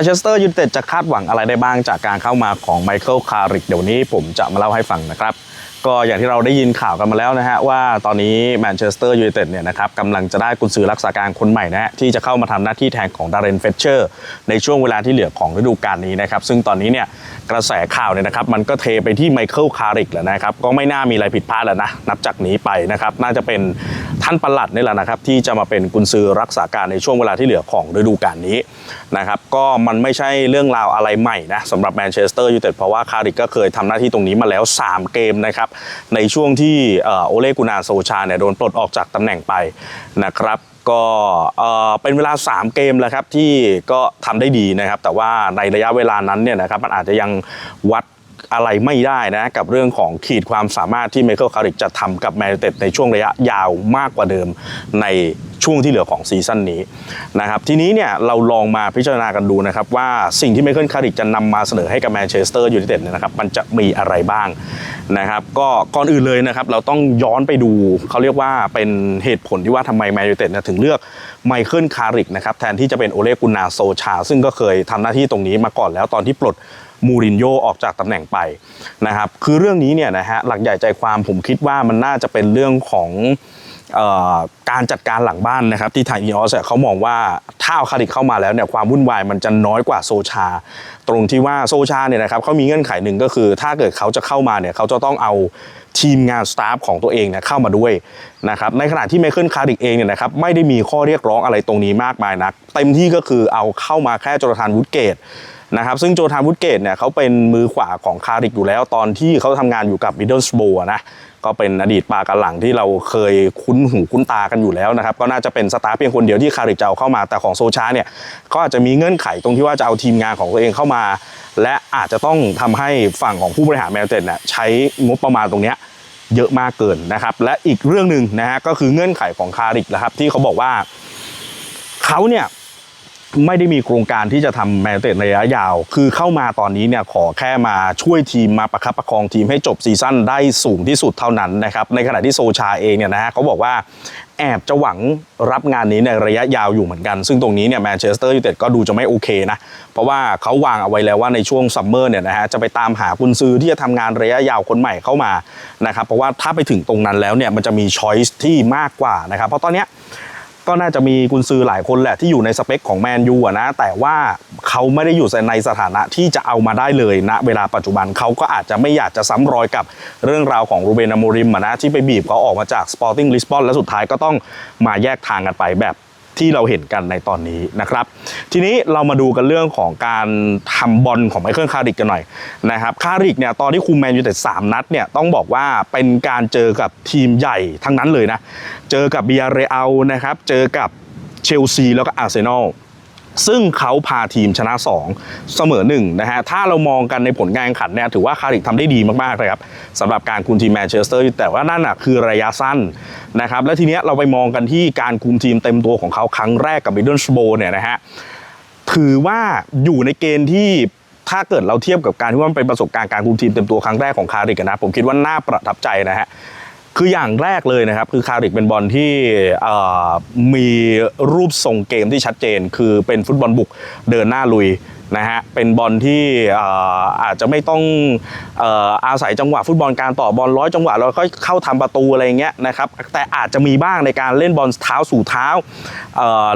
นเชสเตอร์ยูไนเต็ดจะคาดหวังอะไรได้บ้างจากการเข้ามาของไมเคิลคาริกเดี๋ยวนี้ผมจะมาเล่าให้ฟังนะครับ ก็อย่างที่เราได้ยินข่าวกันมาแล้วนะฮะว่าตอนนี้แมนเชสเตอร์ยูไนเต็ดเนี่ยนะครับกำลังจะได้กุนซือรักษาการคนใหม่นะฮะที่จะเข้ามาทำหน้าที่แทนของดาร์เรนเฟเชอร์ในช่วงเวลาที่เหลือของฤดูกาลนี้นะครับซึ่งตอนนี้เนี่ยกระแสข่าวเนี่ยนะครับมันก็เทไปที่ไมเคิลคาริกแล้วนะครับก็ไม่น่ามีอะไรผิดพลาดแล้วนะนับจากนี้ไปนะครับน่าจะเป็น ท่านประหลัดนี่แหละนะครับ ที่จะมาเป็นกุนซือรักษาการในช่วงเวลาที่เหลือของฤดูกาลนี้นะครับก็มันไม่ใช่เรื่องราวอะไรใหม่นะสำหรับแมนเชสเตอร์ยูไนเต็ดเพราะว่าคาริกก็เคยทำหน้าที่ตรงนี้มาแล้ว 3 เกมนะครับในช่วงที่โอเลกุนาโซชาเนี่ยโดนปลดออกจากตำแหน่งไปนะครับก็เป็นเวลา 3 เกมแล้วครับที่ก็ทำได้ดีนะครับ แต่ว่าในระยะเวลานั้นเนี่ยนะครับมันอาจจะยังวัด อะไรไม่ได้นะ กับเรื่องของขีดความสามารถที่ไมเคิลคาริกจะทำกับแมนเต็ดในช่วงระยะยาวมากกว่าเดิมใน ช่วงที่เหลือของซีซั่นนี้นะครับทีนี้เนี่ยเราลองมาพิจารณากันดูนะครับว่าสิ่งที่ไมเคิลคาริกจะนำมาเสนอให้กับแมนเชสเตอร์ยูไนเต็ดเนี่ยนะครับมันจะมีอะไรบ้างนะครับก็ก่อนอื่นเลยนะครับเราต้องย้อนไปดูเขาเรียกว่าเป็นเหตุผลที่ว่าทำไมแมนยูไนเต็ดเนี่ยถึงเลือกไมเคิลคาริกนะครับแทนที่จะเป็นโอเลกุนาโซชา ซึ่งก็เคยทำหน้าที่ตรงนี้มาก่อนแล้วตอนที่ปลดมูรินโญ่ออกจากตำแหน่งไปนะครับคือเรื่องนี้เนี่ยนะฮะหลักใหญ่ใจความผมคิดว่ามันน่าจะเป็นเรื่องของ การจัดการหลังบ้านนะครับที่ทางอีออสเขามองว่าถ้าเอาคาริกเข้ามาแล้วเนี่ยความวุ่นวายมันจะน้อยกว่าโซชา ตรงที่ว่าโซชาเนี่ยนะครับเขามีเงื่อนไขหนึ่งก็คือ ถ้าเกิดเขาจะเข้ามาเนี่ยเขาจะต้องเอาทีมงานสตาฟของตัวเองเนี่ยเข้ามาด้วยนะครับในขณะที่ไมเคิลคาริกเองเนี่ยนะครับไม่ได้มีข้อเรียกร้องอะไรตรงนี้มากมายนัก เต็มที่ก็คือเอาเข้ามาแค่โจนาธานวูดเกตนะครับซึ่งโจทานวูดเกตเนี่ยเขาเป็นมือขวาของคาริกอยู่แล้วตอนที่เขาทำงานอยู่กับมิดเดิลสโบนะ ก็เป็นอดีตปากันหลังที่เราเคยคุ้นหูคุ้นตากันอยู่แล้วนะครับ ก็น่าจะเป็นสตาร์เพียงคนเดียวที่คาริกจะเอาเข้ามาแต่ของโซชาเนี่ยก็อาจจะมีเงื่อนไขตรงที่ว่าจะเอาทีมงานของตัวเองเข้ามา และอาจจะต้องทำให้ฝั่งของผู้บริหารแมนยูไนเต็ดเนี่ยใช้งบประมาณตรงเนี้ยเยอะมากเกินนะครับ และอีกเรื่องหนึ่งนะฮะก็คือเงื่อนไขของคาริกนะครับที่เขาบอกว่าเขาเนี่ย ไม่ได้มีโครงการที่จะทำแมนเตดในระยะยาว คือเข้ามาตอนนี้เนี่ยขอแค่มาช่วยทีมมาประคับประคองทีมให้จบซีซั่นได้สูงที่สุดเท่านั้นนะครับในขณะที่โซชาเองเนี่ยนะฮะเขาบอกว่าแอบจะหวังรับงานนี้ในระยะยาวอยู่เหมือนกัน ซึ่งตรงนี้เนี่ยแมนเชสเตอร์ยูไนเต็ดก็ดูจะไม่โอเคนะ เพราะว่าเขาวางเอาไว้แล้วว่าในช่วงซัมเมอร์เนี่ยนะฮะจะไปตามหากุนซือที่จะทำงานระยะยาวคนใหม่เข้ามานะครับเพราะว่าถ้าไปถึงตรงนั้นแล้วเนี่ยมันจะมีช้อยส์ที่มากกว่านะครับเพราะตอนเนี้ย ก็น่าจะมีกุนซือหลายคนแหละที่อยู่ในสเปคของแมนยูอะนะ แต่ว่าเขาไม่ได้อยู่ในสถานะที่จะเอามาได้เลยณเวลาปัจจุบันเขาก็อาจจะไม่อยากจะซ้ำรอยกับเรื่องราวของรูเบนอโมริมนะที่ไปบีบเขาออกมาจากสปอร์ติ้งลิสบอนและสุดท้ายก็ต้องมาแยกทางกันไปแบบ ที่เราเห็นกันในตอนนี้นะครับ ทีนี้เรามาดูกันเรื่องของการทำบอลของไมเคิลคาริกกันหน่อยนะครับคาริกเนี่ยตอนที่คุมแมนยูแต่สามนัดเนี่ยต้องบอกว่าเป็นการเจอกับทีมใหญ่ทั้งนั้นเลยนะ เจอกับเบียร์เรอัลนะครับ เจอกับเชลซีแล้วก็อาร์เซนอล ซึ่งเขาพาทีมชนะ 2 เสมอ1นะฮะถ้าเรามองกันในผลการแข่งขันเนี่ยถือว่าคาริกทำได้ดีมากๆเลยครับสำหรับการคุมทีมแมนเชสเตอร์แต่ว่านั่นอะคือระยะสั้นนะครับและทีเนี้ยเราไปมองกันที่การคุมทีมเต็มตัวของเขาครั้งแรกกับมิดเดิลสโบเนี่ยนะฮะถือว่าอยู่ในเกณฑ์ที่ถ้าเกิดเราเทียบกับการที่ว่ามันเป็นประสบการณ์การคุมทีมเต็มตัวครั้งแรกของคาริกนะผมคิดว่าน่าประทับใจนะฮะ คืออย่างแรกเลยนะครับ คือคาริกเป็นบอลที่มีรูปทรงเกมที่ชัดเจน คือเป็นฟุตบอลบุกเดินหน้าลุย นะฮะเป็นบอลที่อาจจะไม่ต้องอาศัยจังหวะฟุตบอลการต่อบอลร้อยจังหวะแล้วก็เข้าทำประตูอะไรเงี้ยนะครับแต่อาจจะมีบ้างในการเล่นบอลเท้าสู่เท้า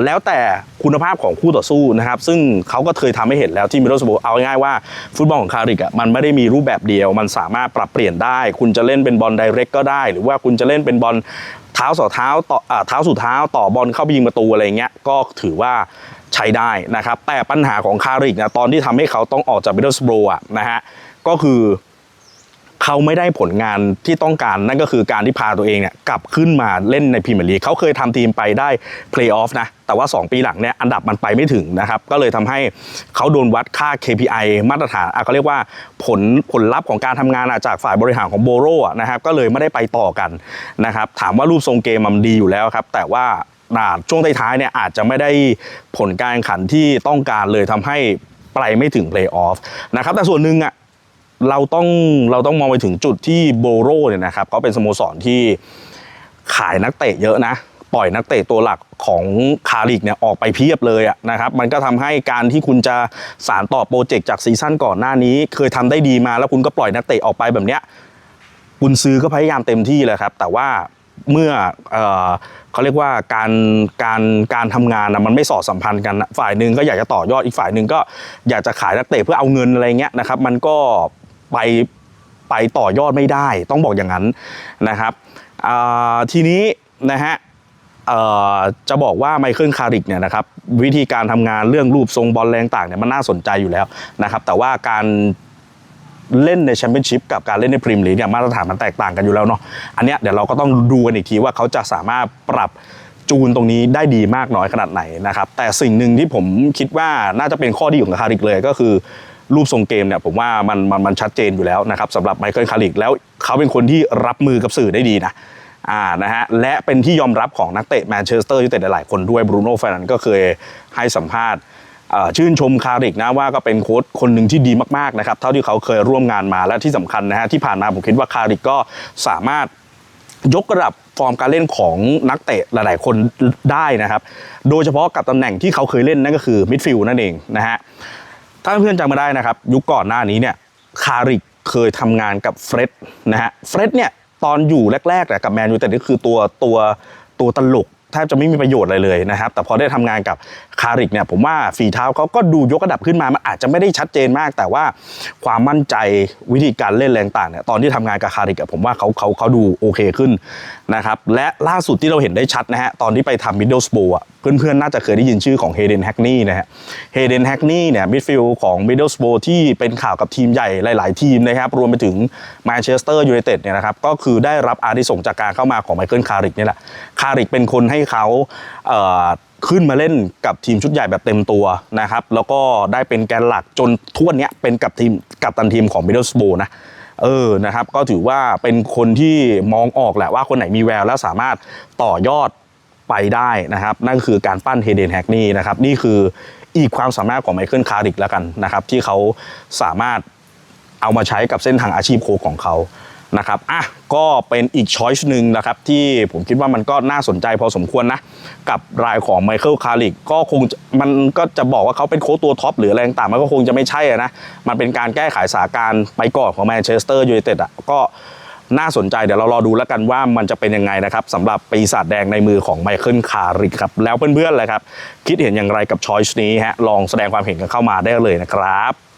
แล้วแต่คุณภาพของคู่ต่อสู้นะครับซึ่งเขาก็เคยทำให้เห็นแล้วที่มิโรสโบเอาง่ายว่าฟุตบอลของคาริกอะมันไม่ได้มีรูปแบบเดียว มันสามารถปรับเปลี่ยนได้ คุณจะเล่นเป็นบอลไดเรกก็ได้ หรือว่าคุณจะเล่นเป็นบอล ท้าสอเท้าต่ออ่าเท้าสู่เท้าต่อบอลเข้าไปยิงประตูอะไรเงี้ยก็ถือว่าใช้ได้นะครับ แต่ปัญหาของคาริกนะตอนที่ทำให้เขาต้องออกจากเบลสโบรอะนะฮะก็คือ เขาไม่ได้ผลงานที่ต้องการนั่นก็คือการที่พาตัวเองเนี่ยกลับขึ้นมาเล่นในพรีเมียร์ลีกเขาเคยทำทีมไปได้เพลย์ออฟนะแต่ว่า 2 ปีหลังเนี่ยอันดับมันไปไม่ถึงนะครับก็เลยทำให้เขาโดนวัดค่า KPI มาตรฐานอะเขาเรียกว่าผลผลลัพธ์ของการทำงานจากฝ่ายบริหารของโบโร่นะครับก็เลยไม่ได้ไปต่อกันนะครับถามว่ารูปทรงเกมมันดีอยู่แล้วครับแต่ว่าช่วงท้ายๆเนี่ยอาจจะไม่ได้ผลการแข่งขันที่ต้องการเลยทำให้ไปไม่ถึงเพลย์ออฟนะครับแต่ส่วนหนึ่งอะ เราต้องเราต้องมองไปถึงจุดที่โบโรเนี่ยนะครับเขาเป็นสโมสรที่ขายนักเตะเยอะนะ ปล่อยนักเตะตัวหลักของคาริกเนี่ยออกไปเพียบเลยอะนะครับมันก็ทำให้การที่คุณจะสารต่อโปรเจกต์จากซีซั่นก่อนหน้านี้ เคยทำได้ดีมาแล้วคุณก็ปล่อยนักเตะออกไปแบบเนี้ยกุนซือก็พยายามเต็มที่เลยครับ แต่ว่าเมื่อเอ่อเขาเรียกว่าการการการทำงานนะมันไม่สอดสัมพันธ์กันนะฝ่ายหนึ่งก็อยากจะต่อยอดอีกฝ่ายหนึ่งก็อยากจะขายนักเตะเพื่อเอาเงินอะไรเงี้ยนะครับ มันก็ ไปไปต่อยอดไม่ได้ ต้องบอกอย่างนั้นนะครับทีนี้นะฮะจะบอกว่าไมเคิลคาริกเนี่ยนะครับวิธีการทำงานเรื่องรูปทรงบอลแรงต่างเนี่ยมันน่าสนใจอยู่แล้วนะครับแต่ว่าการเล่นในแชมเปี้ยนชิพกับการเล่นในพรีเมียร์ลีกเนี่ยมาตรฐานมันแตกต่างกันอยู่แล้วเนาะอันเนี้ยเดี๋ยวเราก็ต้องดูกันอีกทีว่าเขาจะสามารถปรับจูนตรงนี้ได้ดีมากน้อยขนาดไหนนะครับแต่สิ่งหนึ่งที่ผมคิดว่าน่าจะเป็นข้อดีของคาริกเลยก็คือ รูปทรงเกมเนี่ยผมว่ามันมันมันชัดเจนอยู่แล้วนะครับสำหรับไมเคิลคาริกแล้วเขาเป็นคนที่รับมือกับสื่อได้ดีนะอ่านะฮะและเป็นที่ยอมรับของนักเตะแมนเชสเตอร์ยูไนเต็ดหลายคนด้วยบรูโน่เฟรนันก็เคยให้สัมภาษณ์ชื่นชมคาริกนะว่าก็เป็นโค้ชคนหนึ่งที่ดีมากๆนะครับเท่าที่เขาเคยร่วมงานมาและที่สำคัญนะฮะที่ผ่านมาผมคิดว่าคาริกก็สามารถยกระดับฟอร์มการเล่นของนักเตะหลาย ๆ คนได้นะครับ โดยเฉพาะกับตำแหน่งที่เขาเคยเล่นนั่นก็คือมิดฟิลด์นั่นเองนะฮะ ถ้าเพื่อนจำมาได้นะครับ ยุคก่อนหน้านี้เนี่ยคาริกเคยทำงานกับเฟร็ดนะฮะเฟร็ดเนี่ยตอนอยู่แรกๆเนี่ยกับแมนยูแต่นี่คือตัวตัวตัวตลกแทบจะไม่มีประโยชน์อะไรเลยนะครับ แต่พอได้ทำงานกับคาริกเนี่ยผมว่าฝีเท้าเขาก็ดูยกระดับขึ้นมา มันอาจจะไม่ได้ชัดเจนมาก แต่ว่าความมั่นใจวิธีการเล่นแรงต่างเนี่ยตอนที่ทำงานกับคาริกผมว่าเขาเขาเขาดูโอเคขึ้นนะครับและล่าสุดที่เราเห็นได้ชัดนะฮะตอนที่ไปทำมิดเดิลสโบอะเพื่อนๆ น่าจะเคยได้ยินชื่อของเฮเดนแฮกนี่นะฮะ เฮเดนแฮกนี่เนี่ยมิดฟิลด์ของมิดเดิลสโบที่เป็นข่าวกับทีมใหญ่หลาย ๆ ทีมนะครับ รวมไปถึงแมนเชสเตอร์ยูไนเต็ดเนี่ยนะครับ ก็คือได้รับอานิสงจากการเข้ามาของไมเคิลคาริกนี่แหละ คาริกเป็นคนให้เขาเขึ้นมาเล่นกับทีมชุดใหญ่แบบเต็มตัวนะครับ แล้วก็ได้เป็นแกนหลักจนทุกวันเนี้ยเป็นกับทีมกับตันทีมของมิดเดิลสโบนะเออ นะครับ ก็ถือว่าเป็นคนที่มองออกแหละว่าคนไหนมีแววแล้วสามารถต่อยอด ไปได้นะครับ นั่นคือการปั้นเฮเดนแฮกนี่นะครับ นี่คืออีกความสามารถของไมเคิลคาริกแล้วกันนะครับ ที่เขาสามารถเอามาใช้กับเส้นทางอาชีพโคของเขานะครับ อะ ก็เป็นอีกช้อยส์หนึ่งนะครับ ที่ผมคิดว่ามันก็น่าสนใจพอสมควรนะ กับรายของไมเคิลคาริกก็คงมันก็จะบอกว่าเขาเป็นโค้ชตัวท็อปหรืออะไรต่างมันก็คงจะไม่ใช่นะ มันเป็นการแก้ไขสถานการณ์ไปก่อนของแมนเชสเตอร์ยูไนเต็ดอะก็ น่าสนใจเดี๋ยวเรารอดูแล้วกันว่ามันจะเป็นยังไงนะครับสำหรับปีศาจแดงในมือของไมเคิลคาริกครับแล้วเพื่อนๆเลยครับคิดเห็นอย่างไรกับช้อยส์นี้ฮะลองแสดงความเห็นกันเข้ามาได้เลยนะครับ